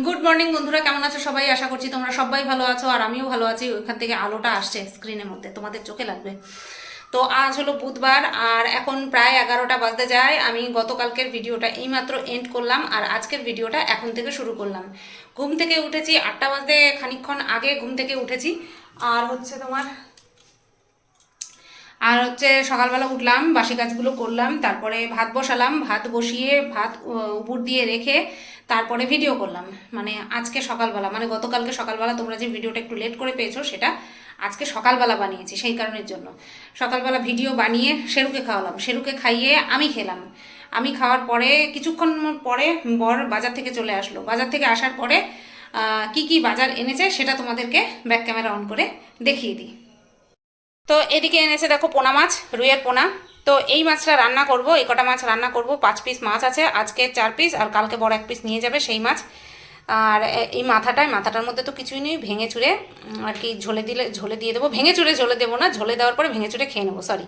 Good morning বন্ধুরা, কেমন আছো সবাই? আশা করছি তোমরা সবাই ভালো আছো আর আমিও ভালো আছি। ওইখান থেকে আলোটা আসছে স্ক্রিনের মধ্যে। তোমাদের চোখে লাগবে। তো আজ হলো বুধবার আর এখন প্রায় এগারোটা বাজতে যায়। আমি গতকালকের ভিডিওটা এইমাত্র এন্ড করলাম আর আজকের ভিডিওটা এখন থেকে শুরু করলাম। ঘুম থেকে উঠেছি আটটা বাজতে খানিকক্ষণ আগে ঘুম থেকে উঠেছি। আর হচ্ছে তোমার আর হচ্ছে সকালবেলা উঠলাম, বাসি কাজগুলো করলাম, তারপরে ভাত বসালাম, ভাত বসিয়ে ভাত উপর দিয়ে রেখে তারপরে ভিডিও করলাম। মানে আজকে সকালবেলা মানে গতকালকে সকালবেলা তোমরা যে ভিডিওটা একটু লেট করে পেয়েছ সেটা আজকে সকালবেলা বানিয়েছি, সেই কারণের জন্য। সকালবেলা ভিডিও বানিয়ে সেরুকে খাওয়ালাম, সেরুকে খাইয়ে আমি খেলাম। আমি খাওয়ার পরে, কিছুক্ষণ পরে বর বাজার থেকে চলে আসলো। বাজার থেকে আসার পরে কি কি বাজার এনেছে সেটা তোমাদেরকে ব্যাক ক্যামেরা অন করে দেখিয়ে দিই। তো এদিকে এনেছে দেখো পোনা মাছ, রুইয়ের পোনা। তো এই মাছটা রান্না করব, এই কটা মাছ রান্না করব। পাঁচ পিস মাছ আছে, আজকে চার পিস আর কালকে বড় এক পিস নিয়ে যাবে সেই মাছ। আর এই মাথাটায়, মাথাটার মধ্যে তো কিছুই নেই, ভেঙে চুড়ে আর কি ঝোলে দিলে, ঝোলে দিয়ে দেবো। ভেঙে চুড়ে ঝোলে দেবো না, ঝোলে দেওয়ার পরে ভেঙে চুড়ে খেয়ে নেব সরি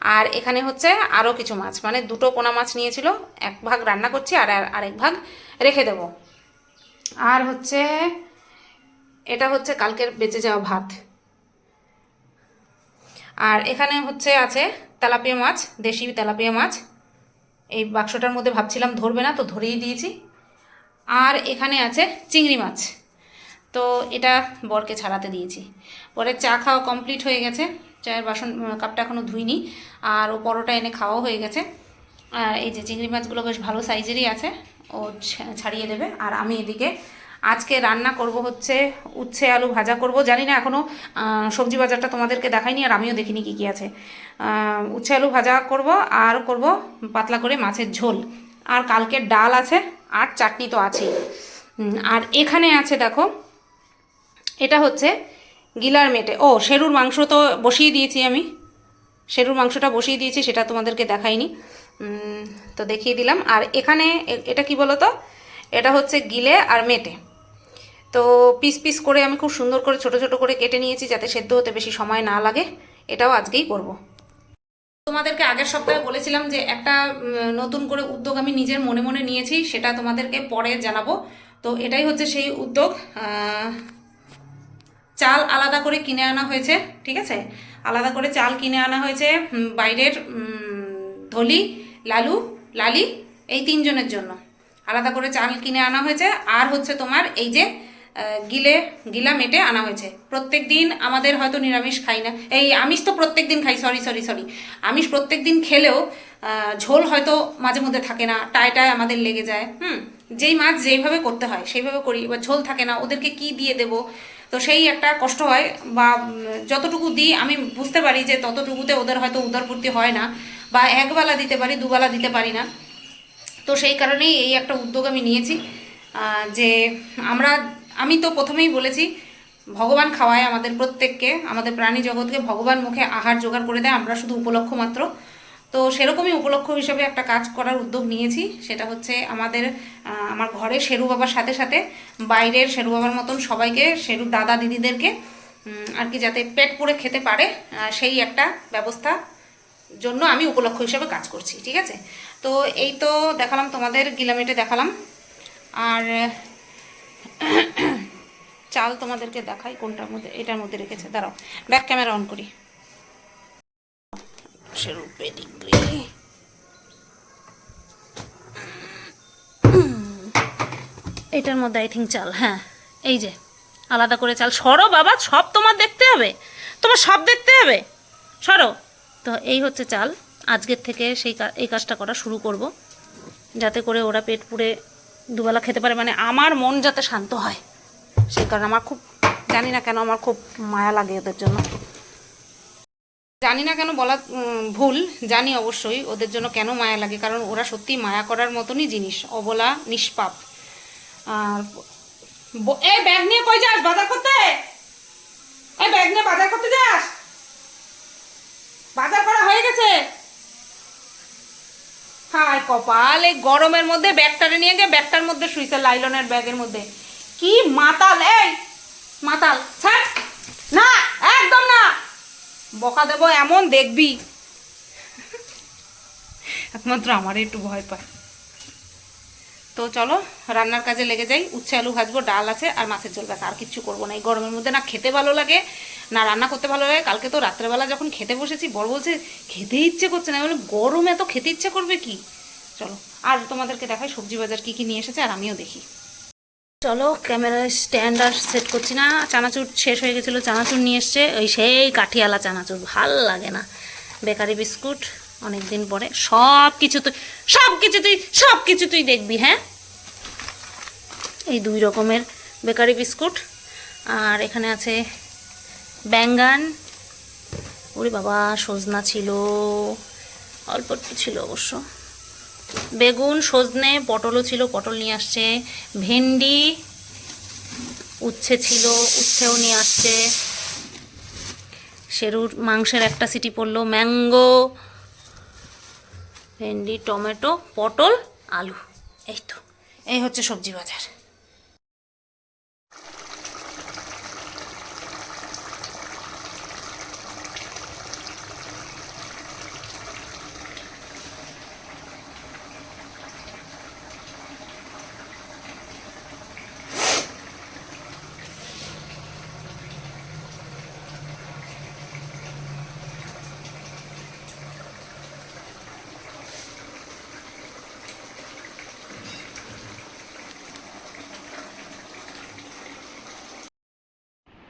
আর এখানে হচ্ছে আরও কিছু মাছ মানে দুটো পোনা মাছ নিয়েছিল, এক ভাগ রান্না করছি আর আর- আরেক ভাগ রেখে দেবো। আর হচ্ছে, এটা হচ্ছে কালকের বেঁচে যাওয়া ভাত। আর এখানে হচ্ছে আছে তেলাপিয়া মাছ, দেশি তেলাপিয়া মাছ। এই বাক্সটার মধ্যে ভাবছিলাম ধরবে না, তো ধরেই দিয়েছি। আর এখানে আছে চিংড়ি মাছ। তো এটা বরকে ছাড়াতে দিয়েছি। পরে চা খাওয়া কমপ্লিট হয়ে গেছে। চায়ের বাসন কাপটা এখনও ধুইনি। আর ও পরোটা এনে খাওয়াও হয়ে গেছে। আর এই যে চিংড়ি মাছগুলো বেশ ভালো সাইজেরই আছে। ও ছাড়িয়ে দেবে। আর আমি এদিকে আজকে রান্না করব হচ্ছে উচ্ছে আলু ভাজা করব। জানি না এখনও সবজি বাজারটা তোমাদেরকে দেখাইনি আর আমিও দেখিনি কী কী আছে। উচ্ছে আলু ভাজা করব আর করব পাতলা করে মাছের ঝোল। আর কালকের ডাল আছে, আর চাটনি তো আছেই। আর এখানে আছে দেখো, এটা হচ্ছে গিলার মেটে। ও শেরুর মাংস তো বসিয়ে দিয়েছি আমি। শেরুর মাংসটা বসিয়ে দিয়েছি, সেটা তোমাদেরকে দেখাইনি। তো দেখিয়ে দিলাম। আর এখানে এটা কি বলো তো এটা হচ্ছে গিলে আর মেটে। তো পিস পিস করে আমি খুব সুন্দর করে, ছোট ছোট করে কেটে নিয়েছি যাতে সেদ্ধ হতে বেশি সময় না লাগে। এটাও আজকেই করব। তোমাদেরকে আগের সপ্তাহে বলেছিলাম যে একটা নতুন করে উদ্যোগ আমি নিজের মনে মনে নিয়েছি, সেটা তোমাদেরকে পরে জানাব। তো এটাই হচ্ছে সেই উদ্যোগ। চাল আলাদা করে কিনে আনা হয়েছে, ঠিক আছে? আলাদা করে চাল কিনে আনা হয়েছে বাইরের ধলি, লালু, লালি, এই তিনজনের জন্য। আলাদা করে চাল কিনে আনা হয়েছে। আর হচ্ছে তোমার এই যে গিলে, গিলা মেটে আনা হয়েছে। প্রত্যেক দিন আমাদের হয়তো নিরামিষ খাই না। এই আমিষ তো প্রত্যেক দিন খাই সরি সরি সরি আমিষ প্রত্যেক দিন খেলেও ঝোল হয়তো মাঝে মধ্যে থাকে না, টায় টায় আমাদের লেগে যায়। হুম, যেই মাছ যেইভাবে করতে হয়, সেইভাবে করি, বা ঝোল থাকে না, ওদেরকে কি দিয়ে দেবো? তো সেই একটা কষ্ট হয়, বা যতটুকু দিই, আমি বুঝতে পারি যে ততটুকুতে ওদের হয়তো উদরপূর্তি হয় না, বা একবেলা দিতে পারি, দুবেলা দিতে পারি না। তো সেই কারণেই এই একটা উদ্যোগ আমি নিয়েছি যে আমরা আমি তো প্রথমেই বলেছি, ভগবান খাওয়ায় আমাদের প্রত্যেককে, আমাদের প্রাণী জগৎকে ভগবান মুখে আহার জোগাড় করে দেয়, আমরা শুধু উপলক্ষ মাত্র। তো সেরকমই উপলক্ষ হিসেবে একটা কাজ করার উদ্যোগ নিয়েছি, সেটা হচ্ছে আমাদের আমার ঘরে শেরু বাবার সাথে সাথে বাইরের শেরু বাবার মতন সবাইকে, শেরু দাদা দিদিদেরকে আর কি যাতে পেট পুড়ে খেতে পারে সেই একটা ব্যবস্থা জন্য আমি উপলক্ষ হিসেবে কাজ করছি, ঠিক আছে? তো এই তো দেখালাম, তোমাদের গিলামিটে দেখালাম। আর চাল তোমাদেরকে দেখাই কোনটার মধ্যে এটার মধ্যে রেখেছে। দাঁড়াও ব্যাক ক্যামেরা অন করি। এটার মধ্যে আই থিঙ্ক চাল হ্যাঁ এই যে, আলাদা করে চাল। সরো বাবা, সব তোমার দেখতে হবে। তোমার সব দেখতে হবে। সরো। তো এই হচ্ছে চাল। আজকের থেকে সেই এই কাজটা করা শুরু করব। যাতে করে ওরা পেট পুড়ে দুবেলা খেতে পারে মানে আমার মন যাতে শান্ত হয়। সেই কারণে আমার খুব, জানি না কেন আমার খুব মায়া লাগে ওদের জন্য। জানি না কেন বলা ভুল, জানি অবশ্যই ওদের জন্য কেন মায়া লাগে, কারণ ওরা সত্যি মায়া করার মতনই জিনিস, অবলা, নিষ্পাপ। আর এই ব্যাগ নিয়ে কই যাস? বাজার করতে? এই ব্যাগ নিয়ে বাজার করতে যাস? বাজার করা হয়ে গেছে। হায় কপাল, এই গরমের মধ্যে ব্যাগটারে নিয়ে গিয়ে ব্যাগটার মধ্যে শুইছে, লাইলনের ব্যাগের মধ্যে। কি মাতাল, এই মাতাল, ছাড়। না, একদম না। বকা দেবো, এমন দেখবি। একমাত্র আমারই একটু ভয় পায়। তো চলো, রান্নার কাজে লেগে যাই। উচ্ছে আলু ভাজবো, ডাল আছে, আর মাছের ঝোল ব্যাস, আর কিচ্ছু করব না। এই গরমের মধ্যে না খেতে ভালো লাগে। না, রান্না করতে ভালো লাগে, কালকে তো রাত্রেবেলা যখন খেতে বসেছি বড় বলছে, খেতে ইচ্ছে করছে না। আমি গরম এত, খেতে ইচ্ছে করবে কি? চলো আর তোমাদেরকে দেখাই সবজি বাজার কি কি নিয়ে এসেছে, আর আমিও দেখি। চলো ক্যামেরার স্ট্যান্ড আর সেট করছি না, চানাচুর শেষ হয়ে গেছিল, চানাচুর নিয়ে এসছে, ওই সেই কাঠিয়ালা চানাচুর, ভালো লাগে না। বেকারি বিস্কুট অনেক দিন পরে সব কিছু তুই সব কিছু তুই সব কিছু তুই দেখবি হ্যাঁ? এই দুই রকমের বেকারি বিস্কুট, আর এখানে আছে ব্যাঙ্গান। ওরে বাবা, সজনা ছিল। অল্প একটু ছিল অবশ্য। বেগুন, সজনে, পটলও ছিল, পটল নিয়ে আসছে। ভেন্ডি উচ্ছে ছিল, উচ্ছেও নিয়ে আসছে। সেরুর মাংসের একটা সিটি পড়ল, ম্যাঙ্গো, ভেন্ডি, টমেটো, পটল, আলু। এই তো, এই হচ্ছে সবজি বাজার।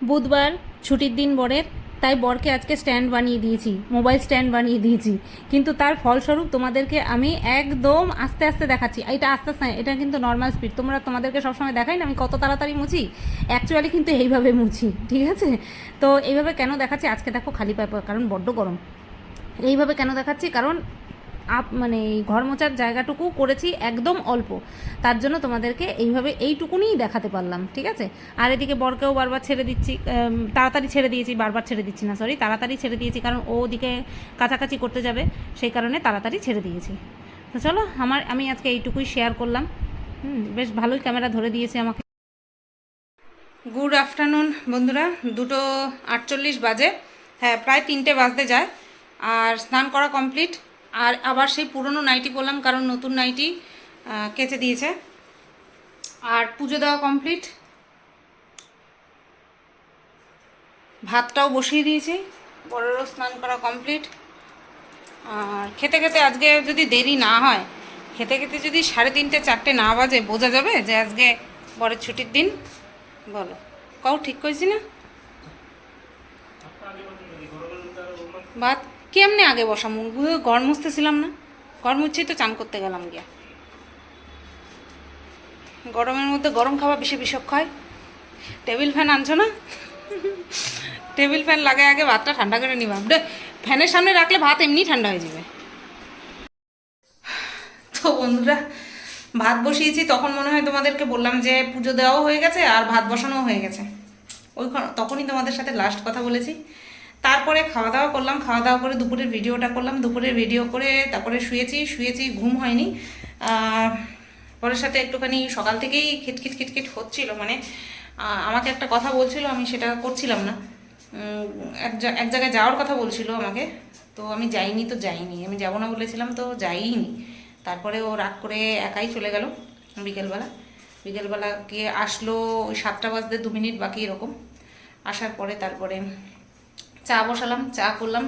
বুধবার ছুটির দিন বরের, তাই বরকে আজকে স্ট্যান্ড বানিয়ে দিয়েছি মোবাইল স্ট্যান্ড বানিয়ে দিয়েছি। কিন্তু তার ফলস্বরূপ তোমাদেরকে আমি একদম আস্তে আস্তে দেখাচ্ছি। এটা আস্তে আস্তে এটা কিন্তু নর্মাল স্পিড তোমরা তোমাদেরকে সবসময় দেখাই না, আমি কত তাড়াতাড়ি মুছি? অ্যাকচুয়ালি কিন্তু এইভাবে মুছি, ঠিক আছে? তো এইভাবে কেন দেখাচ্ছি? আজকে দেখো খালি পাইপ কারণ বড্ড গরম। এইভাবে কেন দেখাচ্ছি? কারণ আপ মানে এই ঘর মোচার জায়গাটুকু করেছি একদম অল্প। তার জন্য তোমাদেরকে এইভাবে এইটুকুনিই দেখাতে পারলাম, ঠিক আছে? আর এদিকে বরকেও বারবার ছেড়ে দিচ্ছি তাড়াতাড়ি ছেড়ে দিয়েছি, বারবার ছেড়ে দিচ্ছি না সরি তাড়াতাড়ি ছেড়ে দিয়েছি, কারণ ও ওদিকে কাছাকাছি করতে যাবে, সেই কারণে তাড়াতাড়ি ছেড়ে দিয়েছি। তো চলো, আমার, আমি আজকে এইটুকুই শেয়ার করলাম। হুম, বেশ ভালোই ক্যামেরা ধরে দিয়েছে আমাকে। গুড আফটারনুন বন্ধুরা। দুটো আটচল্লিশ বাজে। হ্যাঁ প্রায় তিনটে বাজতে যায়। আর স্নান করা কমপ্লিট আর আবার সেই পুরনো নাইটি পরলাম কারণ নতুন নাইটি কেচে দিয়েছে। আর পুজো দেওয়া কমপ্লিট ভাতটাও বসিয়ে দিয়েছি, বড়েরও স্নান করা কমপ্লিট আর খেতে খেতে আজকে যদি দেরি না হয়, খেতে খেতে যদি সাড়ে তিনটে, চারটে, না বাজে, বোঝা যাবে যে আজকে বরের ছুটির দিন। বলো কও ঠিক কইছি না? ভাত কেমনে আগে বসা মুখ গড় মুছতেছিলাম না। ঘর মুছেই তো চান করতে গেলাম গিয়া। গরমের মধ্যে গরম খাওয়া বেশি বিষক্ষ হয়। টেবিল ফ্যান আনছো না? টেবিল ফ্যান লাগাই আগে ভাতটা ঠান্ডা করে নিবাম ফ্যানের সামনে রাখলে ভাত এমনি ঠান্ডা হয়ে যাবে। তো বন্ধুরা, ভাত বসিয়েছি, তখন মনে হয় তোমাদেরকে বললাম যে পুজো দেওয়াও হয়ে গেছে আর ভাত বসানোও হয়ে গেছে। ওই তখনই তোমাদের সাথে লাস্ট কথা বলেছি। তারপরে খাওয়া দাওয়া করলাম খাওয়া দাওয়া করে দুপুরের ভিডিওটা করলাম, দুপুরের ভিডিও করে তারপরে শুয়েছি শুয়েছি, ঘুম হয়নি। পরের সাথে একটুখানি সকাল থেকেই খিটখিট খিটখিট হচ্ছিল মানে আমাকে একটা কথা বলছিল, আমি সেটা করছিলাম না। এক এক জায়গায় যাওয়ার কথা বলছিল আমাকে, তো আমি যাইনি তো যাইনি। আমি যাব না বলেছিলাম তো যাইনি তারপরে ও রাগ করে একাই চলে গেল বিকেলবেলা। বিকেলবেলা গিয়ে আসলো ওই সাতটা বাজতে দু মিনিট বাকি এরকম। আসার পরে তারপরে চা বসালাম, চা করলাম।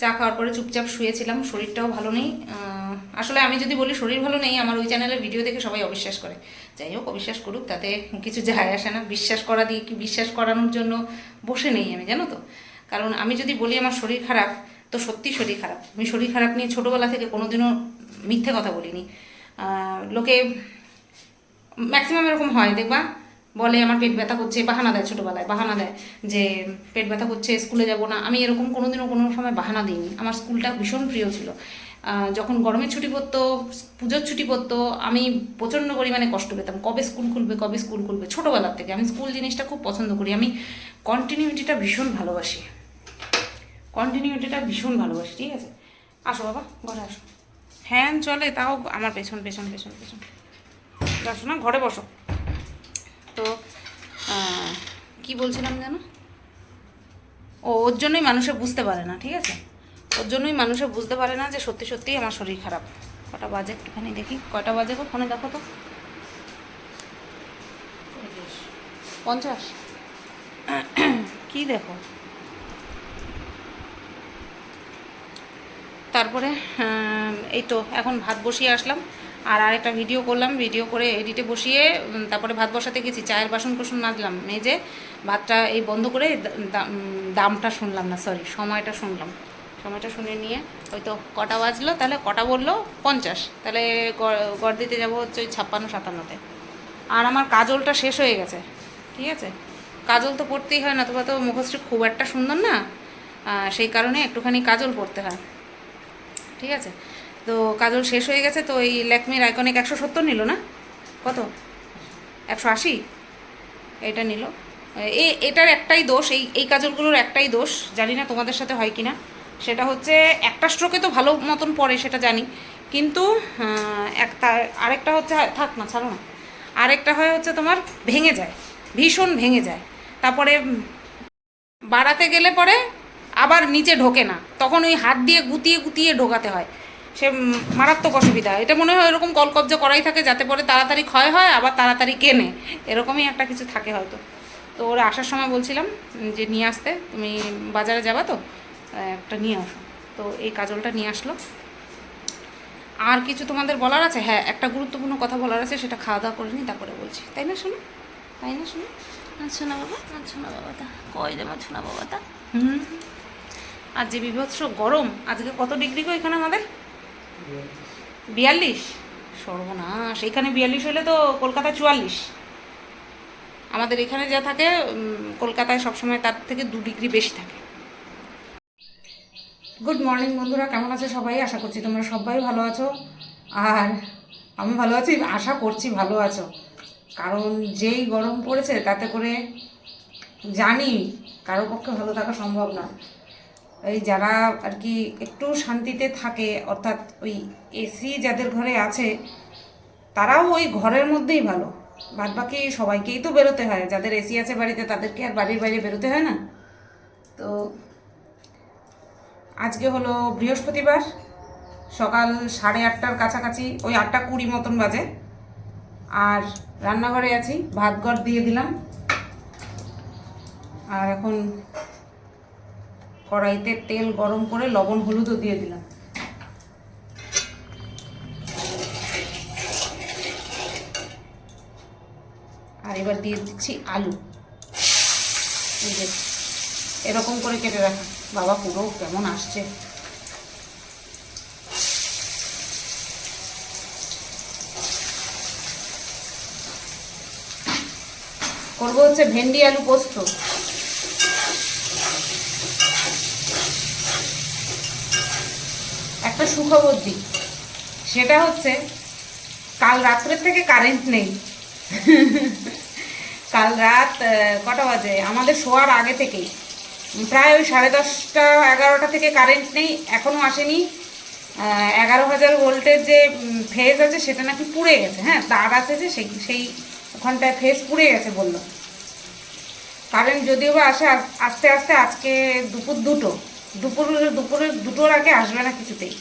চা খাওয়ার পরে চুপচাপ শুয়েছিলাম, শরীরটাও ভালো নেই। আসলে আমি যদি বলি শরীর ভালো নেই, আমার ওই চ্যানেলের ভিডিও দেখে সবাই অবিশ্বাস করে। যাই হোক, অবিশ্বাস করুক, তাতে কিছু যায় আসে না। বিশ্বাস করা দিয়ে কি বিশ্বাস করানোর জন্য বসে নেই আমি, জানো তো? কারণ আমি যদি বলি আমার শরীর খারাপ, তো সত্যি শরীর খারাপ। আমি শরীর খারাপ নিয়ে ছোটোবেলা থেকে কোনোদিনও মিথ্যে কথা বলিনি। লোকে ম্যাক্সিমাম এরকম হয়, দেখবা? বলে আমার পেট ব্যথা করছে, বাহানা দেয় ছোটোবেলায়, বাহানা দেয় যে, পেট ব্যথা করছে, স্কুলে যাব না। আমি এরকম কোনোদিনও কোনো সময় বাহানা দিইনি। আমার স্কুলটা ভীষণ প্রিয় ছিল। যখন গরমের ছুটি পড়তো, পুজোর ছুটি পড়তো, আমি প্রচণ্ড পরিমাণে কষ্ট পেতাম। কবে স্কুল খুলবে, কবে স্কুল খুলবে, ছোটোবেলার থেকে। আমি স্কুল জিনিসটা খুব পছন্দ করি। আমি কন্টিনিউটিটা ভীষণ ভালোবাসি। কন্টিনিউটিটা ভীষণ ভালোবাসি, ঠিক আছে? আসো বাবা, ঘরে আসো। ফ্যান চলে, তাও আমার পেছন পেছন পেছন পেছন। আসো না? ঘরে বসো। তো কি বলছিলাম যেন? ও ওর জন্যই মানুষে বুঝতে পারে না ঠিক আছে? ওর জন্যই মানুষে বুঝতে পারে না যে সত্যি সত্যিই আমার শরীর খারাপ। কটা বাজে একটুখানি দেখি। কটা বাজে গো? ফোনে দেখো তো। পঞ্চাশ। কি দেখো? তারপরে এই তো এখন ভাত বসিয়ে আসলাম। আর আরেকটা ভিডিও করলাম ভিডিও করে এডিটে বসিয়ে তারপরে ভাত বসাতে গেছি, চায়ের বাসন কুসন মাজলাম, মেজে ভাতটা এই বন্ধ করে দামটা শুনলাম না সরি সময়টা শুনলাম। সময়টা শুনে নিয়ে হয়তো কটা বাজলো, তাহলে কটা বলল? পঞ্চাশ। তাহলে গড় দিতে যাব হচ্ছে ওই ছাপ্পান্ন, সাতান্নতে। আর আমার কাজলটা শেষ হয়ে গেছে, ঠিক আছে? কাজল তো পড়তেই হয় না তোমার তো মুখশ্রী খুব একটা সুন্দর না সেই কারণে একটুখানি কাজল পড়তে হয়, ঠিক আছে? তো কাজল শেষ হয়ে গেছে তো এই ল্যাকমির আইকনিক একশো সত্তর নিল না? কত? একশো আশি? এটা নিল। এ এটার একটাই দোষ এই এই কাজলগুলোর একটাই দোষ জানি না তোমাদের সাথে হয় কি না সেটা হচ্ছে একটা স্ট্রোকে তো ভালো মতন পড়ে সেটা জানি। কিন্তু আহ, এক তা- আরেকটা হচ্ছে থাক না ছাড়ো না। আরেকটা হয় হচ্ছে তোমার ভেঙে যায় ভীষণ ভেঙে যায়। তারপরে বাড়াতে গেলে পরে আবার নিচে ঢোকে না তখন ওই হাত দিয়ে গুতিয়ে গুতিয়ে ঢোকাতে হয়। সে মারাত্মক অসুবিধা। এটা মনে হয় এরকম কলকবজা করাই থাকে যাতে পরে তাড়াতাড়ি ক্ষয় হয় আবার তাড়াতাড়ি কেনে। এরকমই একটা কিছু থাকে হয়তো। তো ওরা আসার সময় বলছিলাম যে নিয়ে আসতে তুমি বাজারে যাবা তো? একটা নিয়ে আসো। তো এই কাজলটা নিয়ে আসলো। আর কিছু তোমাদের বলার আছে? হ্যাঁ একটা গুরুত্বপূর্ণ কথা বলার আছে সেটা খাওয়া দাওয়া করে নি তারপরে বলছি। তাই না শোনো তাই না শোনো আচ্ছা না বাবা আচ্ছা না বাবা তা কয় দেবো আচ্ছা না বাবা তা হুম। আর যে বিভৎস গরম আজকে কত ডিগ্রি গো এখানে আমাদের? বিয়াল্লিশ? সর্বনাশ, এখানে বিয়াল্লিশ হলে তো কলকাতায় চুয়াল্লিশ। আমাদের এখানে যা থাকে কলকাতায় সবসময় তার থেকে দু ডিগ্রি বেশি থাকে। গুড মর্নিং বন্ধুরা, কেমন আছে সবাই? আশা করছি তোমরা সবাই ভালো আছো। আর আমি ভালো আছি, আশা করছি ভালো আছো। কারণ যেই গরম পড়েছে, তাতে করে জানি কারও পক্ষে ভালো থাকা সম্ভব না এই যারা আর কি একটু শান্তিতে থাকে, অর্থাৎ ওই এসি যাদের ঘরে আছে, তারাও ওই ঘরের মধ্যেই ভালো। বাদ বাকি সবাইকেই তো বেরোতে হয়। যাদের এসি আছে বাড়িতে, তাদেরকে আর বাড়ির বাইরে বেরোতে হয় না। তো আজকে হলো বৃহস্পতিবার, সকাল সাড়ে আটটার কাছাকাছি, ওই আটটা কুড়ি মতন বাজে। আর রান্নাঘরে আছি, ভাত গড় দিয়ে দিলাম। আর এখন কড়াইতে তেল গরম করে লবণ, হলুদও দিয়ে দিলাম। আর এবার দিয়ে দিচ্ছি আলু। এরকম করে কেটে রাখা। বাবা, পুরো কেমন আসছে। করব হচ্ছে ভেন্ডি আলু পোস্ত। একটা সুখবর দিক সেটা হচ্ছে, কাল রাত্রের থেকে কারেন্ট নেই। কাল রাত কটা বাজে? আমাদের শোয়ার আগে থেকেই। প্রায় ওই সাড়ে দশটা, এগারোটা থেকে কারেন্ট নেই এখনও আসেনি। এগারো হাজার ভোল্টের যে ফেজ আছে, সেটা নাকি পুড়ে গেছে। হ্যাঁ তার আছে যে, সেই সেই ওখানটায় ফেজ পুড়ে গেছে বলল। কারেন্ট যদিও বা আসে, আস্তে আস্তে আজকে দুপুর দুটো। দুপুর দুপুরের, দুটোর আগে আসবে না কিছুতেই।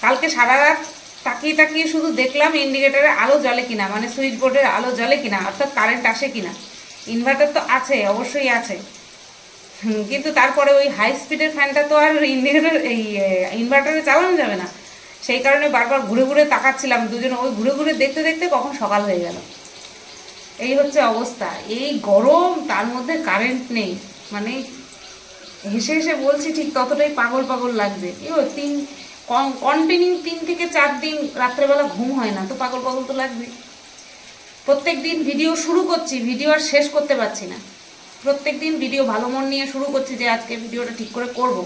কালকে সারা রাত তাকিয়ে তাকিয়ে শুধু দেখলাম ইন্ডিকেটারে আলো জ্বলে কিনা মানে সুইচ বোর্ডের আলো জ্বলে কিনা, অর্থাৎ কারেন্ট আসে কিনা। ইনভার্টার তো আছে, অবশ্যই আছে। কিন্তু তারপরে ওই হাই স্পিডের ফ্যানটা তো আর ইন্ডিকেটার এই ইনভার্টারে চালানো যাবে না। সেই কারণে বারবার ঘুরে ঘুরে তাকাচ্ছিলাম দুজন। ওই ঘুরে ঘুরে দেখতে দেখতে কখন সকাল হয়ে গেল। এই হচ্ছে অবস্থা। এই গরম, তার মধ্যে কারেন্ট নেই। মানে হেসে হেসে বলছি, ঠিক ততটাই পাগল পাগল লাগছে। এবার তিন কন্টিনিউ তিন থেকে চার দিন রাত্রেবেলা ঘুম হয় না, তো পাগল পাগল তো লাগবে। প্রত্যেক দিন ভিডিও শুরু করছি ভিডিও আর শেষ করতে পারছি না। প্রত্যেক দিন ভিডিও ভালো মন নিয়ে শুরু করছি যে আজকে ভিডিওটা ঠিক করে করব।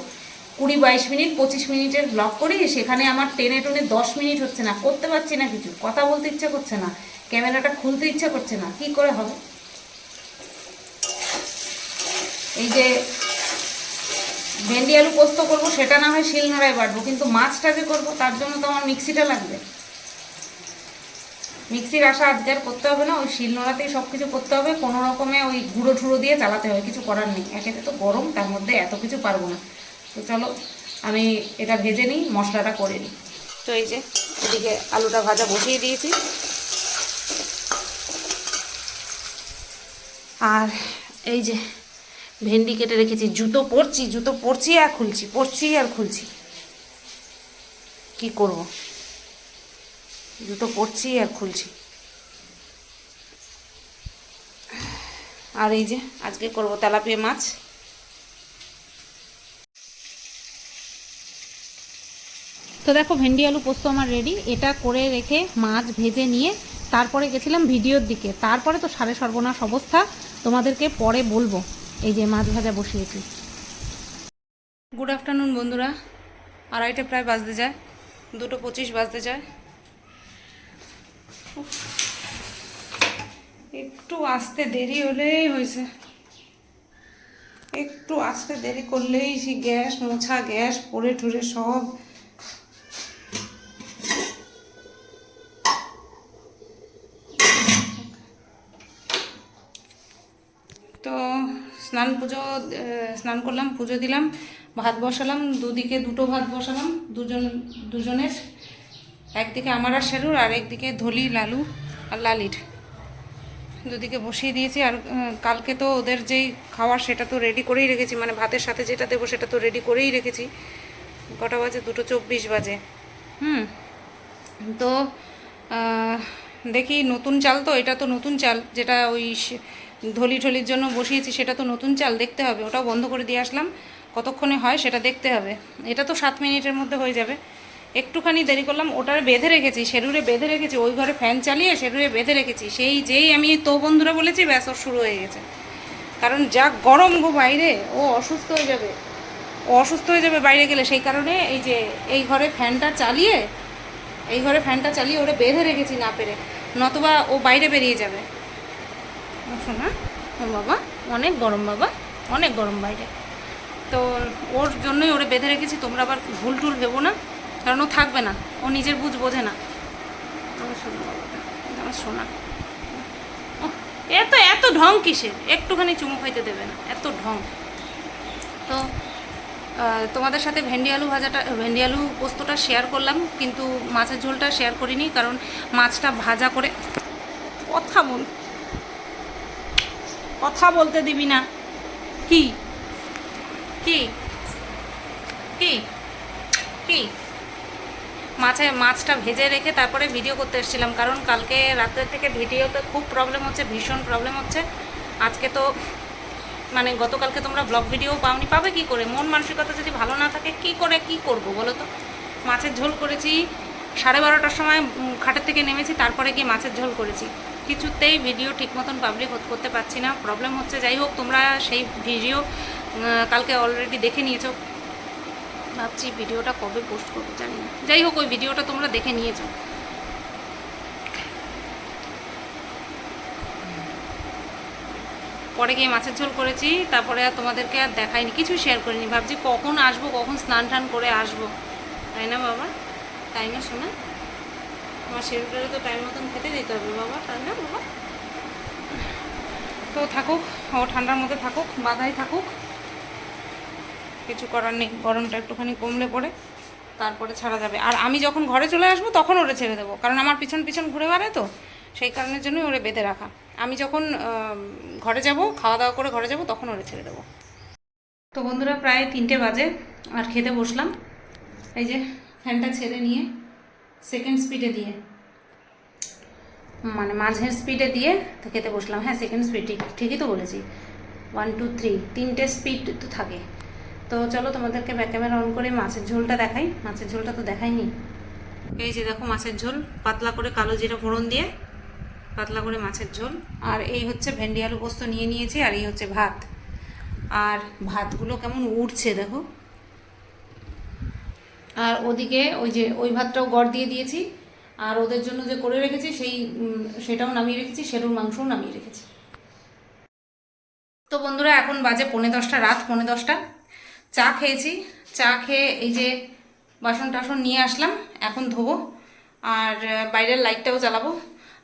কুড়ি বাইশ মিনিট, পঁচিশ মিনিটের ব্লগ করি, সেখানে আমার টেনে টেনে দশ মিনিট হচ্ছে না, করতে পারছি না কিছু, কথা বলতে ইচ্ছা করছে না, ক্যামেরাটা খুলতে ইচ্ছা করছে না, কি করে হবে? এই যে ভেন্ডি আলু পোস্ত করব, সেটা না হয় শিলনোড়ায় বাটবো, কিন্তু মাছটা যে করব, তার জন্য তো আমার মিক্সিটা লাগবে। মিক্সির আশা আজকে আর করতে হবে না, ওই শিলনোড়াতেই সব কিছু করতে হবে, কোনো রকমে ওই গুঁড়ো ঠুড়ো দিয়ে চালাতে হবে, কিছু করার নেই। একেতে তো গরম, তার মধ্যে এত কিছু পারব না। তো চলো, আমি এটা ভেজে নিই, মশলাটা করে নিই। তো এই যে, এদিকে আলুটা ভাজা বসিয়ে দিয়েছি। আর এই যে ভেন্ডি কেটে রেখেছি, জুতো পরছি জুতো পরছি আর খুলছি, পরছি আর খুলছি। কি করব? জুতো পরছি আর খুলছি। আর এই যে, আজকে করব তেলাপিয়া মাছ। তো দেখো, ভেন্ডি আলু পোস্ত আমার রেডি এটা করে রেখে মাছ ভেজে নিয়ে তারপরে গেছিলাম ভিডিওর দিকে। তারপরে তো সাড়ে সর্বনাশ অবস্থা। তোমাদেরকে পরে বলব। এই যে মাছ ভাজা বসিয়েছি। গুড আফটারনুন বন্ধুরা। আড়াইটা প্রায় বাজতে যায়। দুটো পঁচিশ বাজতে যায়। একটু আসতে দেরি হলেই হয়েছে। একটু আসতে দেরি করলেই সেই গ্যাস মোছা, গ্যাস পরে টুরে সব তো স্নান পুজো স্নান করলাম, পুজো দিলাম, ভাত বসালাম, দুদিকে দুটো ভাত বসালাম, দুজন, দুজনের। একদিকে আমার আর শেরুর, আর একদিকে ধলি, লালু আর লালির। দুদিকে বসিয়ে দিয়েছি, আর কালকে তো ওদের যেই খাওয়ার সেটা তো রেডি করেই রেখেছি মানে ভাতের সাথে যেটা দেবো সেটা তো রেডি করেই রেখেছি। কটা বাজে? দুটো চব্বিশ বাজে। হুম, তো দেখি নতুন চাল তো, এটা তো নতুন চাল, যেটা ওই ধলি ঠলির জন্য বসিয়েছি, সেটা তো নতুন চাল, দেখতে হবে। ওটাও বন্ধ করে দিয়ে আসলাম। কতক্ষণে হয় সেটা দেখতে হবে। এটা তো সাত মিনিটের মধ্যে হয়ে যাবে। একটুখানি দেরি করলাম, ওটারে বেঁধে রেখেছি শেরুরে বেঁধে রেখেছি, ওই ঘরে ফ্যান চালিয়ে শেরুরে বেঁধে রেখেছি। সেই যেই আমি তো বন্ধুরা বলেছি, ব্যাস, ওর শুরু হয়ে গেছে। কারণ যা গরম গো বাইরে, ও অসুস্থ হয়ে যাবে। ও অসুস্থ হয়ে যাবে বাইরে গেলে। সেই কারণে এই যে, এই ঘরে ফ্যানটা চালিয়ে, এই ঘরে ফ্যানটা চালিয়ে ওরে বেঁধে রেখেছি না পেরে। নতুবা ও বাইরে বেরিয়ে যাবে। শোনা। ও বাবা, অনেক গরম বাবা, অনেক গরম বাইরে। তো ওর জন্যই ওরে বেঁধে রেখেছি, তোমরা আবার ভুল টুল ভেবো না, কারণ ও থাকবে না, ও নিজের বুঝ বোঝে না। আমার শোনা এত এত ঢং কিসের? একটুখানি চুমু খাইতে দেবে না, এত ঢং। তো তোমাদের সাথে ভেন্ডি আলু ভাজাটা, ভেন্ডি আলু পোস্তটা শেয়ার করলাম, কিন্তু মাছের ঝোলটা শেয়ার করিনি, কারণ মাছটা ভাজা করে কথা বল কথা বলতে দিবি না। কি? কি? কি? কি? মাছে, মাছটা ভেজে রেখে তারপরে ভিডিও করতে এসেছিলাম, কারণ কালকে রাতের থেকে ভিডিওতে খুব প্রবলেম হচ্ছে, ভীষণ প্রবলেম হচ্ছে। আজকে তো মানে গতকালকে তোমরা ব্লগ ভিডিও পাওনি, পাবে কি করে? মন মানসিকতা যদি ভালো না থাকে, কি করে, কি করব বলো তো? মাছের ঝোল করেছি, সাড়ে বারোটার সময় খাটের থেকে নেমেছি, তারপরে গিয়ে মাছের ঝোল করেছি। কিছুতেই ভিডিও ঠিক মতন পাবলিক করতে পারছি না। প্রবলেম হচ্ছে, যাই হোক, তোমরা সেই ভিডিও কালকে অলরেডি দেখে নিয়েছো। ভাবছি ভিডিওটা কবে পোস্ট করব, জানি না। যাই হোক, ওই ভিডিওটা তোমরা দেখে নিয়েছো। পরে গিয়ে মাছের ঝোল করেছি, তারপরে আর তোমাদেরকে আর দেখাইনি কিছু শেয়ার করিনি। ভাবছি কখন আসব, কখন স্নান টান করে আসব। তাই না বাবা? তাই না শোনা আমার শেরুটারে তো টাইম মতন খেতে দিতে হবে বাবা বাবা? তো থাকুক, ও ঠান্ডার মধ্যে থাকুক, বাধাই থাকুক। কিছু করার নেই, গরমটা একটুখানি কমলে পড়ে তারপরে ছাড়া যাবে। আর আমি যখন ঘরে চলে আসব, তখন ওরে ছেড়ে দেবো, কারণ আমার পিছন পিছন ঘুরে বেড়ায় তো, সেই কারণের জন্যই ওরে বেঁধে রাখা। আমি যখন ঘরে যাব, খাওয়া দাওয়া করে ঘরে যাব, তখন ওরে ছেড়ে দেবো। তো বন্ধুরা, প্রায় তিনটে বাজে, আর খেতে বসলাম। এই যে, ফ্যানটা ছেড়ে নিয়ে সেকেন্ড স্পিডে দিয়ে। মানে মাঝের স্পিডে দিয়ে তো খেতে বসলাম। হ্যাঁ সেকেন্ড স্পিড ঠিক, ঠিকই তো বলেছি। ওয়ান টু থ্রি তিনটে স্পিড তো থাকে। তো চলো তোমাদেরকে ব্যাক ক্যামেরা অন করে মাছের ঝোলটা দেখাই। মাছের ঝোলটা তো দেখাইনি। এই যে দেখো মাছের ঝোল, পাতলা করে কালো জিরা ফোড়ন দিয়ে পাতলা করে মাছের ঝোল। আর এই হচ্ছে ভেন্ডি আলু পোস্ত নিয়ে নিয়েছি, আর এই হচ্ছে ভাত। আর ভাতগুলো কেমন উঠছে দেখো। আর ওদিকে ওই যে ওই ভাতটাও গড় দিয়ে দিয়েছি। আর ওদের জন্য যে করে রেখেছি, সেই সেটাও নামিয়ে রেখেছি, সেরুর মাংসও নামিয়ে রেখেছি। তো বন্ধুরা, এখন বাজে পনে দশটা, রাত পনে দশটা। চা খেয়েছি। চা খেয়ে এই যে বাসন টাসন নিয়ে আসলাম, এখন ধোবো। আর বাইরের লাইটটাও জ্বালাবো।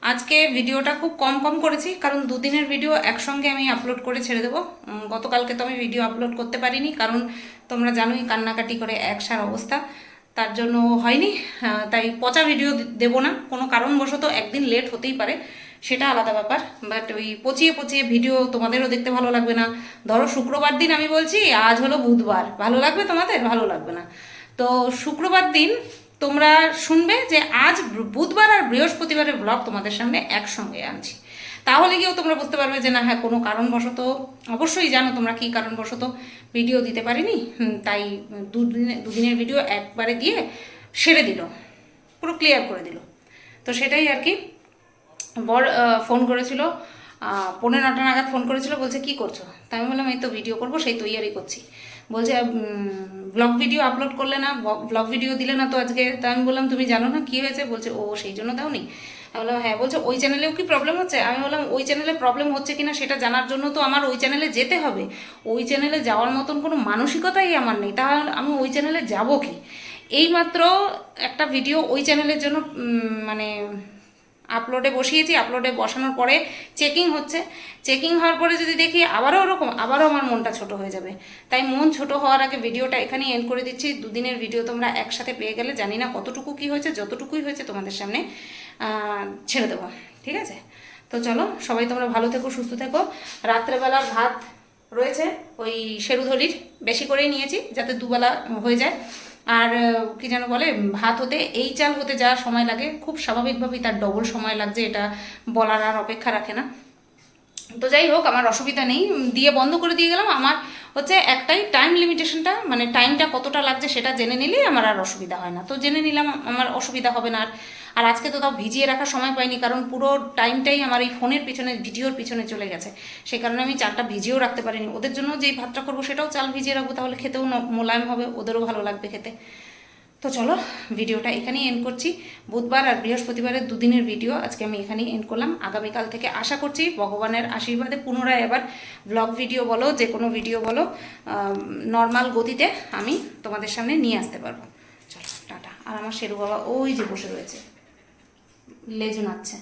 আজকে ভিডিওটা খুব কম কম করেছি, কারণ দুদিনের ভিডিও একসঙ্গে আমি আপলোড করে ছেড়ে দেবো। গতকালকে তো আমি ভিডিও আপলোড করতে পারিনি, কারণ তোমরা জানোই কান্নাকাটি করে একসার অবস্থা। তার জন্য হয়নি তাই পচা ভিডিও দেবো না। কোনো কারণবশত একদিন লেট হতেই পারে, সেটা আলাদা ব্যাপার। বাট ওই পচিয়ে পচিয়ে ভিডিও তোমাদেরও দেখতে ভালো লাগবে না। ধরো শুক্রবার দিন আমি বলছি, আজ হলো বুধবার। ভালো লাগবে তোমাদের? ভালো লাগবে না। তো শুক্রবার দিন তোমরা শুনবে যে আজ বুধবার আর বৃহস্পতিবারের ব্লগ তোমাদের সামনে একসঙ্গে আনছি। তাহলে গিয়েও তোমরা বুঝতে পারবে যে না হ্যাঁ কোনো কারণবশত অবশ্যই জানো তোমরা কী কারণবশত ভিডিও দিতে পারিনি। তাই দুদিনে দুদিনের ভিডিও একবারে দিয়ে সেরে দিল। পুরো ক্লিয়ার করে দিল। তো সেটাই আর কি। বর ফোন করেছিল আহ, পৌনে নটা নাগাদ ফোন করেছিল বলছে কি করছ? তা আমি বললাম এই তো ভিডিও করব সেই তৈয়ারি করছি। বলছে ব্লগ ভিডিও আপলোড করলে না ব্লগ ভিডিও দিলে না তো আজকে। তা আমি বললাম, তুমি জানো না কি হয়েছে? বলছে, ও, সেই জন্য দাওনি। আমি বললাম হ্যাঁ বলছে, ওই চ্যানেলেও কি প্রবলেম হচ্ছে? আমি বললাম, ওই চ্যানেলে প্রবলেম হচ্ছে কিনা সেটা জানার জন্য তো আমার ওই চ্যানেলে যেতে হবে। ওই চ্যানেলে যাওয়ার মতন কোনো মানসিকতাই আমার নেই। তাহলে আমি ওই চ্যানেলে যাব কি? এইমাত্র একটা ভিডিও ওই চ্যানেলের জন্য মানে আপলোডে বসিয়েছি আপলোডে বসানোর পরে চেকিং হচ্ছে। চেকিং হওয়ার পরে যদি দেখি আবারও ওরকম, আবারও আমার মনটা ছোট হয়ে যাবে। তাই মন ছোট হওয়ার আগে ভিডিওটা এখানেই এন্ড করে দিচ্ছি। দুদিনের ভিডিও তোমরা একসাথে পেয়ে গেলে, জানি না কতটুকু কি হয়েছে, যতটুকুই হয়েছে তোমাদের সামনে ছেড়ে দেবো, ঠিক আছে? তো চলো, সবাই তোমরা ভালো থেকো, সুস্থ থেকো। রাত্রেবেলার ভাত রয়েছে, ওই সেরুধলির, বেশি করেই নিয়েছি, যাতে দুবেলা হয়ে যায়। আর কি যেন বলে, ভাত হতে এই চাল হতে যা সময় লাগে, খুব স্বাভাবিকভাবেই তার ডবল সময় লাগছে, এটা বলার আর অপেক্ষা রাখে না। তো যাই হোক, আমার অসুবিধা নেই, দিয়ে বন্ধ করে দিয়ে গেলাম। আমার হচ্ছে একটাই টাইম লিমিটেশনটা মানে টাইমটা কতটা লাগছে সেটা জেনে নিলেই আমার আর অসুবিধা হয় না। তো জেনে নিলাম, আমার অসুবিধা হবে না আর আর আজকে তো তাও ভিজিয়ে রাখার সময় পাইনি, কারণ পুরো টাইমটাই আমার এই ফোনের পিছনে, ভিডিওর পিছনে চলে গেছে। সেই কারণে আমি চালটা ভিজিয়েও রাখতে পারিনি। ওদের জন্য যেই ভাতটা করব সেটাও চাল ভিজিয়ে রাখব, তাহলে খেতেও মোলায়েম হবে, ওদেরও ভালো লাগবে খেতে। তো চলো, ভিডিওটা এখানেই এন্ড করছি। বুধবার আর বৃহস্পতিবারের দুদিনের ভিডিও আজকে আমি এখানেই এন্ড করলাম। আগামীকাল থেকে আশা করছি ভগবানের আশীর্বাদে পুনরায় এবার ব্লগ ভিডিও বলো, যে কোনো ভিডিও বলো নর্মাল গতিতে আমি তোমাদের সামনে নিয়ে আসতে পারব। চলো, টাটা। আর আমার শেরু বাবা ওই যে বসে রয়েছে। লেজু নাচ্ছে